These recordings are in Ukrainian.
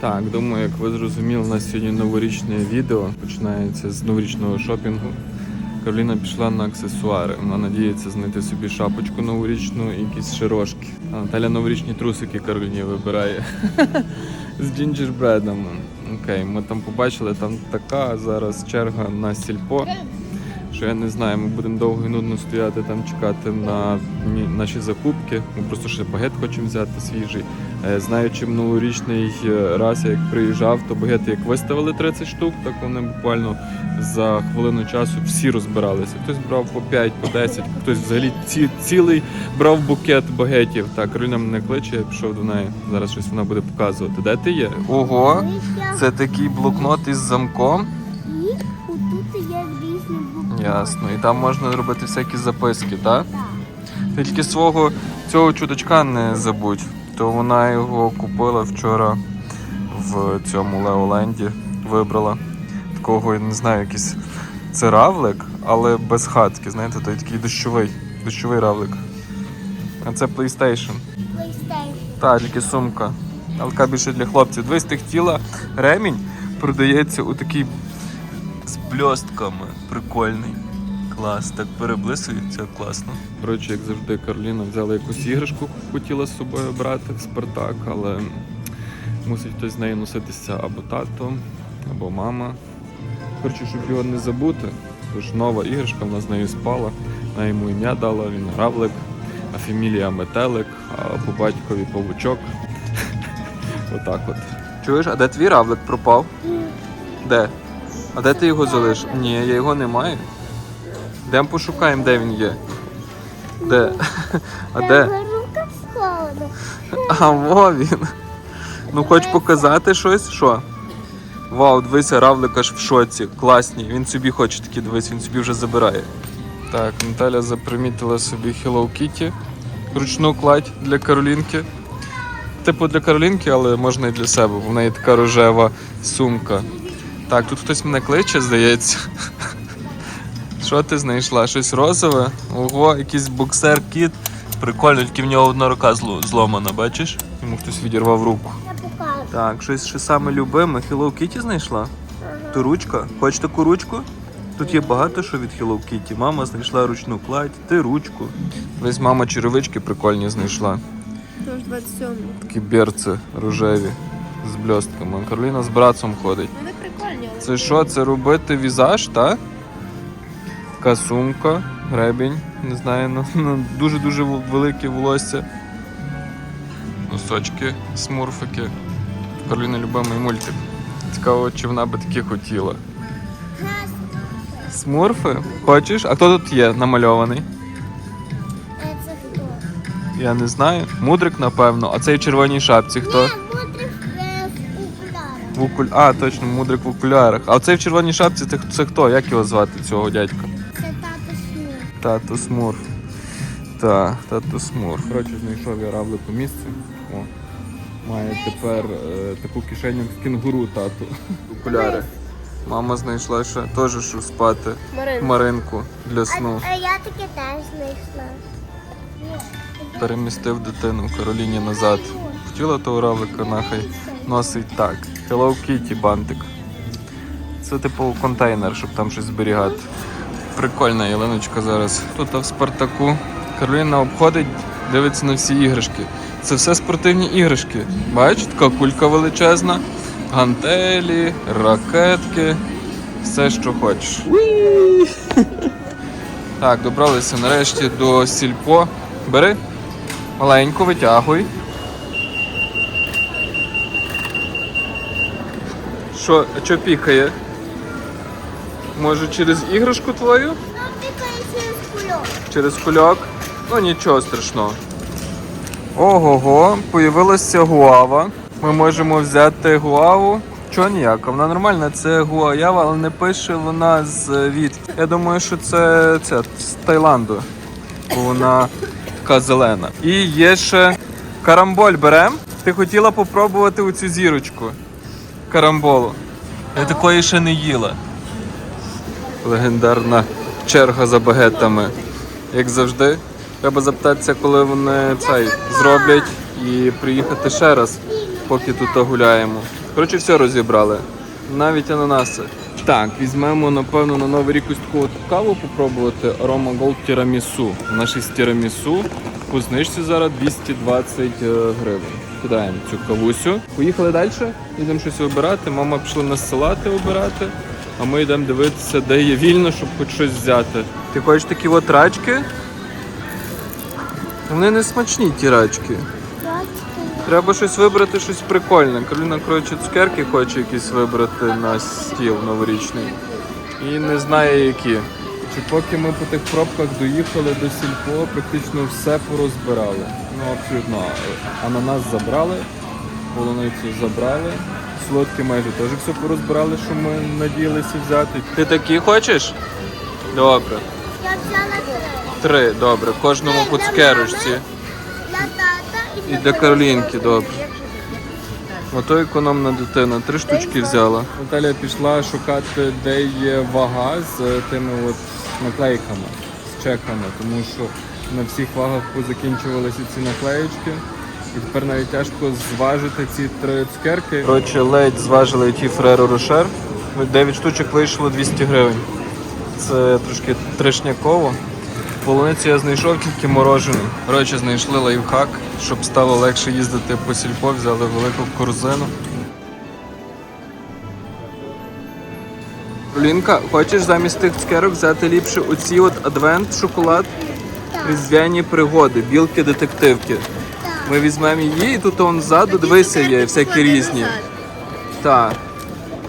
Так, думаю, як ви зрозуміли, у нас сьогодні новорічне відео починається з новорічного шопінгу. Кароліна пішла на аксесуари. Вона надіється знайти собі шапочку новорічну і якісь широшки. А Наталя новорічні трусики Кароліні вибирає з джинджербредом. Окей, ми там побачили, там така зараз черга на сільпо. Що я не знаю, ми будемо довго і нудно стояти там, чекати на наші закупки. Ми просто ще багет хочемо взяти свіжий. Е, Знаючи новорічний е, раз, як приїжджав, то багети як виставили 30 штук, так вони буквально за хвилину часу всі розбиралися. Хтось брав по 5, по 10, хтось взагалі ці, цілий брав букет багетів. Так, Кароліна мене кличе, я пішов до неї. Зараз щось вона буде показувати. Де ти є? Ого! Це такий блокнот із замком. Ясно. І там можна робити всякі записки, так? Так. Ти тільки свого цього чудачка не забудь. То вона його купила вчора в цьому Леоленді. Вибрала. Такого, я не знаю, якийсь. Це равлик, але без хатки. Знаєте, той такий дощовий. Дощовий равлик. А це PlayStation. PlayStation. Та, тільки сумка. Але така більше для хлопців. Дивись, ти хотіла ремінь продається у такий з бльостками. Прикольний. Клас, так переблисується, класно. Коротше, як завжди, Кароліна взяла якусь іграшку, хотіла з собою брати в Спартак, але мусить хтось з нею носитися або тато, або мама. Коротше, щоб його не забути, тож нова іграшка, вона з нею спала, вона йому ім'я дала, він равлик, а фамілія метелик, а по батькові павучок. Отак от. Чуєш, а де твій равлик пропав? Де? А де ти його залишив? Ні, я його не маю. Йдемо пошукаємо, де він є. Де? А де? А во він. Ну хоч показати щось? Що? Вау, дивися, равлик аж в шоці. Класні. Він собі хоче такі дивись, він собі вже забирає. Так, Наталя запримітила собі Hello Kitty. Ручну кладь для Каролінки. Типу для Каролінки, але можна і для себе, бо в неї така рожева сумка. Так, тут хтось мене кличе, здається. Що ти знайшла? Щось розове? Ого, якийсь боксер кіт. Прикольно, тільки в нього одна рука зло- зломана, бачиш? Йому хтось відірвав руку. Я покажу. Так, щось ще саме любиме. Hello Kitty знайшла? То ручка. Хочеш таку ручку? Тут є багато що від Hello Kitty. Мама знайшла ручну кладь, ти ручку. Весь мама черевички прикольні знайшла. Тож 27. Такі берці рожеві з бльостками. Кароліна з братцем ходить. Вони прикольні, Це що, це робити візаж, так? Така сумка, гребінь, не знаю, ну, дуже-дуже велике волосся. Носочки, смурфики. Кароліна любимий мультик. Цікаво, чи вона би такі хотіла. Смурфи? Хочеш? А хто тут є намальований? Е, Це хто? Я не знаю. Мудрик, напевно, а цей в червоній шапці хто? В окуль... А, точно, мудрик в окулярах. А цей в червоній шапці це, це хто? Як його звати, цього дядька? Це тато Смурф. Тато Смурф. Так, тато Смурф. Коротше, знайшов я равлику місце. О. Має тепер е, таку кишеню з кінгуру тату. Окуляри. Мама знайшла ще теж що спати. Марин. Маринку для сну. А я таке теж знайшла. Перемістив дитину Кароліні назад. Хотіла того равлика, нахай носить так. Hello Kitty бантик. Це типу контейнер, щоб там щось зберігати. Прикольна ялиночка зараз. Тут в Спартаку. Кароліна обходить, дивиться на всі іграшки. Це все спортивні іграшки. Бачиш, така кулька величезна, гантелі, ракетки, все, що хочеш. Так, добралися нарешті до сільпо. Бери. Маленьку витягуй. Що, а що пікає? Може через іграшку твою? Ну, пікається з кульок. Через кульок? Ну нічого страшного. Ого-го, появилася гуава. Ми можемо взяти гуаву. Чого ніяка? Вона нормальна, це гуаява, але не пише вона з від. Я думаю, що це, це з Таїланду. Бо вона така зелена. І є ще карамболь берем. Ти хотіла попробувати оцю зірочку карамболу. Я такої ще не їла. Легендарна черга за багетами. Як завжди, треба запитатися, коли вони цей зроблять і приїхати ще раз, поки тут гуляємо. Коротше, все розібрали. Навіть ананаси. Так, візьмемо, напевно, на новий рік ось таку от каву попробувати. Aroma Gold Tiramisu. Наші з тірамісу по знижці зараз 220 е, гривень. Кидаємо цю кавусю. Поїхали далі, йдемо щось вибирати. Мама пішла на салати обирати, а ми йдемо дивитися, де є вільно, щоб хоч щось взяти. Ти хочеш такі от рачки? Вони не смачні, ті рачки. Треба щось вибрати, щось прикольне. Кароліна, коротше, цукерки хоче якісь вибрати на стіл новорічний. І не знає які. Чи поки ми по тих пробках доїхали до сільпо, практично все порозбирали. Ну абсолютно. Ананас забрали, полуницю забрали. Солодкі майже теж все порозбирали, що ми надіялися взяти. Ти такі хочеш? Добре. Я взяла три. Три, добре. Кожному по цукерочці. Для тата і І для для Каролінки, добре. Ото економна дитина, три штучки взяла. Наталя пішла шукати, де є вага з тими от наклейками, з чеками, тому що на всіх вагах позакінчувалися ці наклеєчки. І тепер навіть тяжко зважити ці три цукерки. Коротше, ледь зважили ті Фреро Рошер. 9 штучок вийшло 200 гривень. Це трошки трешняково. Полуницю я знайшов тільки морожений. Коротше, знайшли лайфхак, щоб стало легше їздити по сільпо, взяли велику корзину. Лінка, хочеш замість тих цукерок взяти ліпше оці от адвент шоколад? Різдвяні пригоди, білки детективки. Ми візьмемо її і тут он ззаду, дивися, є всякі різні. Так.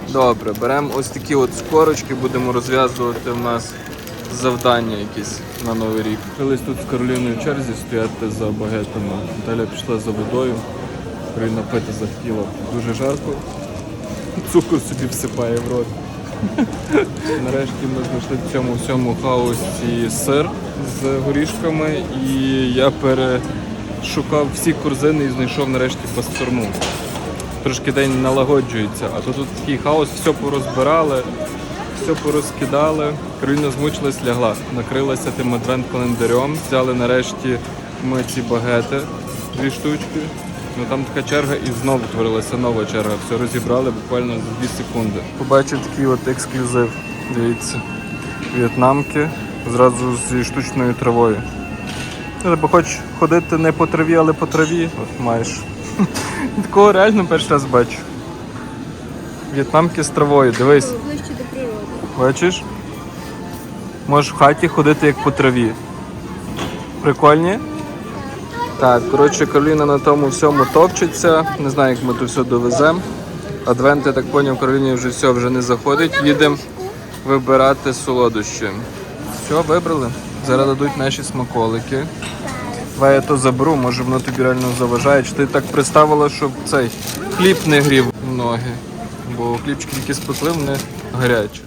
Добре, беремо ось такі от скорочки, будемо розв'язувати в нас завдання якісь на новий рік. Колись тут з Кароліною в черзі стояти за багетами. Наталя пішла за водою, Кароліна пити захотіла. Дуже жарко. Цукор собі всипає в рот. Нарешті ми знайшли в цьому всьому хаосі сир з горішками, і я перешукав всі корзини і знайшов нарешті пасторму трошки день налагоджується, а то тут такий хаос, все порозбирали, все порозкидали. Кароліна змучилась, лягла, накрилася тим адвент-календарем, взяли нарешті ми ці багети, дві штучки. Ну там така черга і знову творилася нова черга. Все розібрали буквально за 2 секунди. Побачив такий от ексклюзив. Дивіться. В'єтнамки зразу зі штучною травою. Треба хоч ходити не по траві, але по траві. От маєш. Такого реально перший раз бачу. В'єтнамки з травою, дивись, Ближче до природи. бачиш? Можеш в хаті ходити як по траві. Прикольні? Так, коротше, Кароліна на тому всьому топчеться. Не знаю, як ми то все довеземо. Адвент, я так поняв, Кароліні вже все вже не заходить. Їдемо вибирати солодощі. Все, вибрали. Зараз дадуть наші смаколики. Давай я то заберу, може воно тобі реально заважає. Чи ти так приставила, щоб цей хліб не грів ноги? Бо хлібчики тільки спекли, вони гарячі.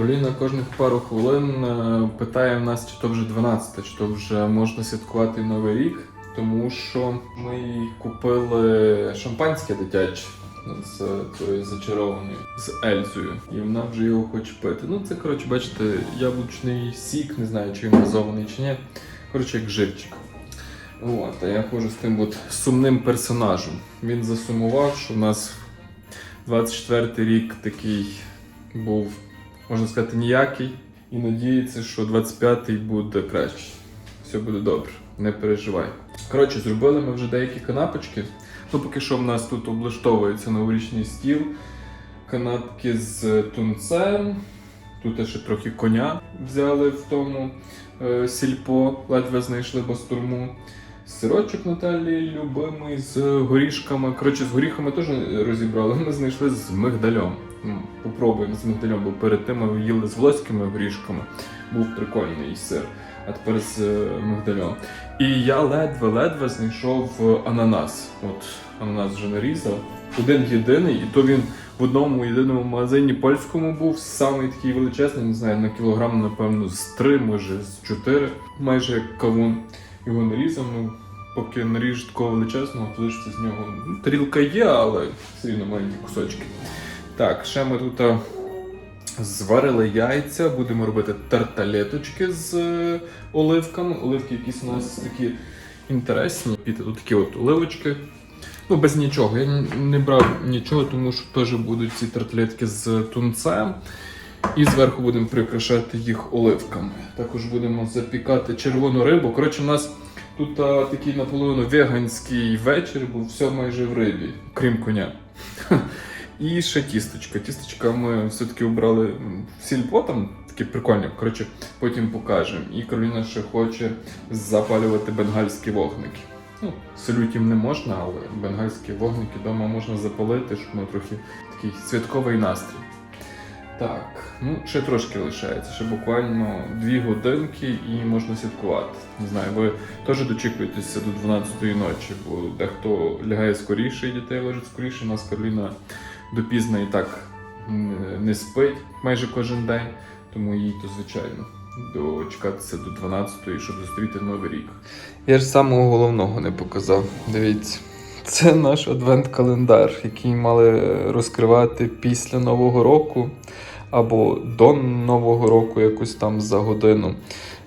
Кароліна кожних пару хвилин е, питає в нас, чи то вже 12, чи то вже можна святкувати Новий рік, тому що ми купили шампанське дитяче з тою зачарованою, з Ельзою, і вона вже його хоче пити. Ну, це коротше, бачите, яблучний сік, не знаю, чи він газований чи ні. Коротше, як живчик. От, а я ходжу з тим от сумним персонажем. Він засумував, що в нас 24 рік такий був можна сказати, ніякий. І надіється, що 25-й буде краще. Все буде добре, не переживай. Коротше, зробили ми вже деякі канапочки. Ну, поки що в нас тут облаштовується новорічний стіл. Канапки з тунцем. Тут ще трохи коня взяли в тому е, сільпо, ледве знайшли бастурму. Сирочок Наталі любимий з горішками. Коротше, з горіхами теж розібрали. Ми знайшли з мигдальом. Ну, Попробуємо з мигдальом, бо перед тим ми їли з волоськими горішками. був прикольний сир, а тепер з е, мигдальом. І я ледве-ледве знайшов е, ананас. От ананас вже нарізав. Один єдиний, і то він в одному єдиному магазині польському був самий такий величезний, не знаю, на кілограм, напевно, з три, може з чотири, майже як кавун. Його нарізав. Ну, поки наріж такого величезного, то лишиться з нього. Ну, тарілка є, але все рівно маленькі кусочки. Так, ще ми тут зварили яйця, будемо робити тарталеточки з е, оливками. Оливки якісь у нас такі інтересні. Піти тут такі от оливочки. Ну, без нічого. Я не брав нічого, тому що теж будуть ці тарталетки з тунцем. І зверху будемо прикрашати їх оливками. Також будемо запікати червону рибу. Коротше, у нас тут а, такий наполовину веганський вечір, був все майже в рибі, крім коня. І ще тісточка. Тісточка ми все-таки обрали в сільпо, там такі прикольні. Коротше, потім покажемо. І Кароліна ще хоче запалювати бенгальські вогники. Ну, салютів не можна, але бенгальські вогники вдома можна запалити, щоб ну, трохи такий святковий настрій. Так, ну ще трошки лишається, ще буквально дві годинки і можна святкувати. Не знаю, ви теж дочікуєтеся до 12-ї ночі, бо дехто лягає скоріше і дітей лежить скоріше. У нас Кароліна допізно і так не спить майже кожен день, тому їй то звичайно дочекатися до 12-ї, щоб зустріти новий рік. Я ж самого головного не показав. Дивіться. Це наш адвент-календар, який мали розкривати після Нового року або до Нового року, якось там за годину.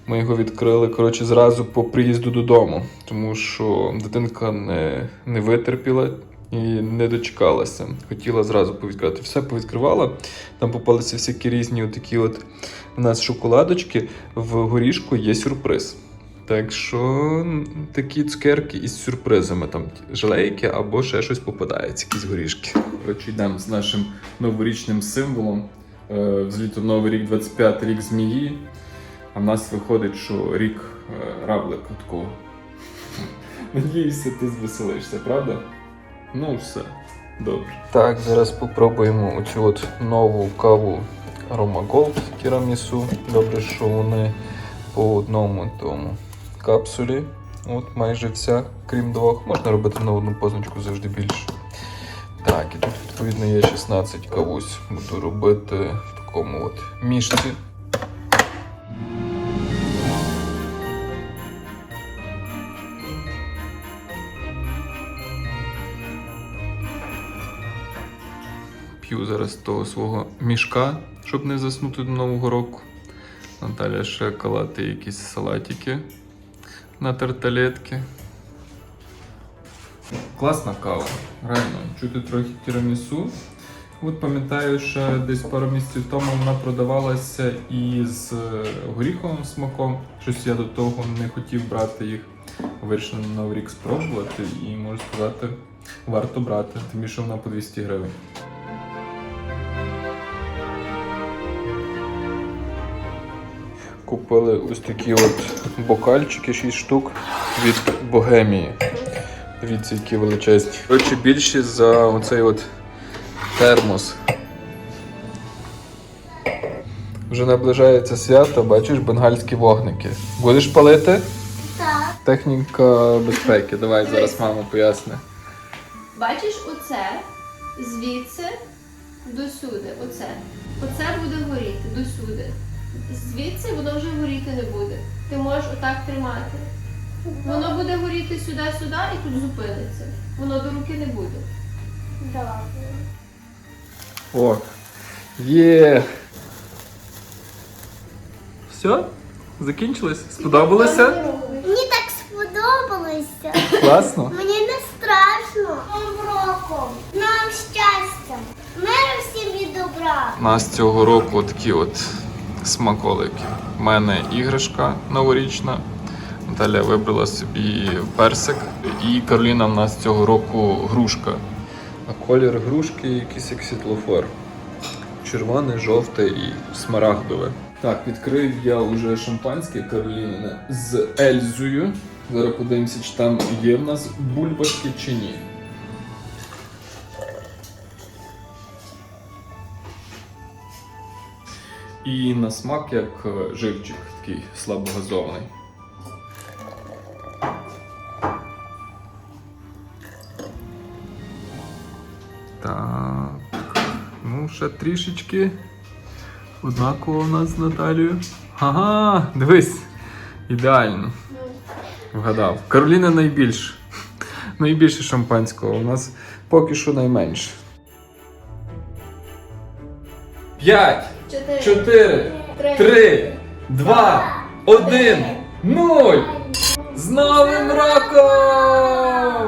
Ми його відкрили коротше, зразу по приїзду додому, тому що дитинка не, не витерпіла і не дочекалася. Хотіла зразу повідкривати. Все повідкривала. Там попалися всякі різні такі от у нас шоколадочки. В горішку є сюрприз. Так що такі цукерки із сюрпризами, там желейки або ще щось попадається, якісь горішки. Коротше, йдемо з нашим новорічним символом. Е, Взліто новий рік 25 рік змії. А в нас виходить, що рік е, равлика такого. Надіюся, ти звеселишся, правда? Ну, все, добре. Так, зараз попробуємо оцю от нову каву Aroma Gold тірамісу. Добре, що вони по одному тому капсулі. От майже вся, крім двох. Можна робити на одну позначку завжди більше. Так, і тут відповідно є 16 кавусь. Буду робити в такому от мішці. П'ю зараз того свого мішка, щоб не заснути до Нового року. Наталя ще калати якісь салатики на тарталетки. Класна кава, реально. Чути трохи тірамісу. От пам'ятаю, що десь пару місяців тому вона продавалася із е, горіховим смаком. Щось я до того не хотів брати їх. Вирішив на Новий рік спробувати і можу сказати, варто брати, тим більше вона по 200 гривень. Купили ось такі от бокальчики, 6 штук від Богемії. Дивіться, які величезні. Коротше, більші за оцей от термос. Вже наближається свято, бачиш бенгальські вогники. Будеш палити? Так. Техніка безпеки. Давай зараз мама поясне. Бачиш оце, звідси до сюди. Оце. Оце буде горіти до сюди. Звідси воно вже горіти не буде. Ти можеш отак тримати. Воно буде горіти сюди-сюди і тут зупиниться. Воно до руки не буде. Добре. О! Є! Все? Закінчилось? Сподобалося? Мені так сподобалося. Класно? Мені не страшно. Новим роком. Нам щастя. Миру всім і добра. У нас цього року такі от смаколики. У мене іграшка новорічна. Наталя вибрала собі персик. І Кароліна в нас цього року грушка. А колір грушки якийсь як світлофор. Червоне, жовте і смарагдове. Так, відкрив я вже шампанське Каролінине з Ельзою. Зараз подивимося, чи там є в нас бульбашки чи ні. І на смак як е, живчик, такий слабогазований. Так. Ну, ще трішечки. Однаково у нас з Наталією. Ага, дивись. Ідеально. Вгадав. Кароліна найбільше. Найбільше шампанського. У нас поки що найменше. П'ять, Чотири. три, два, один, нуль. З Новим роком!